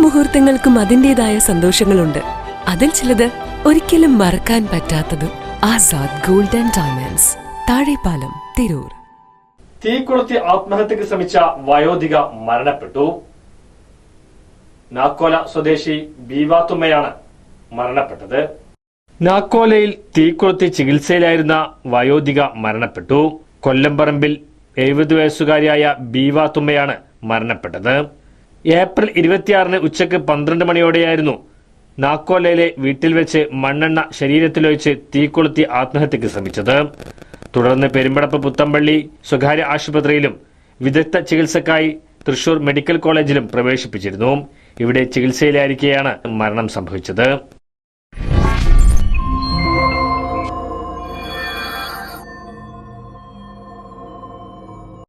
മുഹൂർത്തങ്ങൾക്കും അതിന്റെതായ സന്തോഷങ്ങളുണ്ട്. അതിൽ ചിലത് ഒരിക്കലും മറക്കാൻ പറ്റാത്തതും ആസാദ് ഗോൾഡൻ ഡയമണ്ട്സ് താഴെപ്പാലം തിരൂർ. തീക്കുളത്തി ആത്മഹത്യക്ക് ശ്രമിച്ച വയോധിക മരണപ്പെട്ടു. നാക്കോല സ്വദേശി ബീവാത്തുമ്മയാണ് മരണപ്പെട്ടത്. നാക്കോലയിൽ തീക്കുളത്തി ചികിത്സയിലായിരുന്ന വയോധിക മരണപ്പെട്ടു. കൊല്ലംപറമ്പിൽ എഴുപത് വയസ്സുകാരിയായ ബീവാത്തുമ്മയാണ് മരണപ്പെട്ടത്. ഏപ്രിൽ ഇരുപത്തിയാറിന് ഉച്ചയ്ക്ക് പന്ത്രണ്ട് മണിയോടെയായിരുന്നു നാക്കോലയിലെ വീട്ടിൽ വെച്ച് മണ്ണെണ്ണ ശരീരത്തിലൊഴിച്ച് തീ കൊളുത്തി ആത്മഹത്യക്ക് ശ്രമിച്ചത്. തുടർന്ന് പെരുമ്പടപ്പ് പുത്തമ്പള്ളി സ്വകാര്യ ആശുപത്രിയിലും വിദഗ്ധ ചികിത്സക്കായി തൃശൂർ മെഡിക്കൽ കോളേജിലും പ്രവേശിപ്പിച്ചിരുന്നു. ഇവിടെ ചികിത്സയിലായിരിക്കെയാണ് മരണം സംഭവിച്ചത്.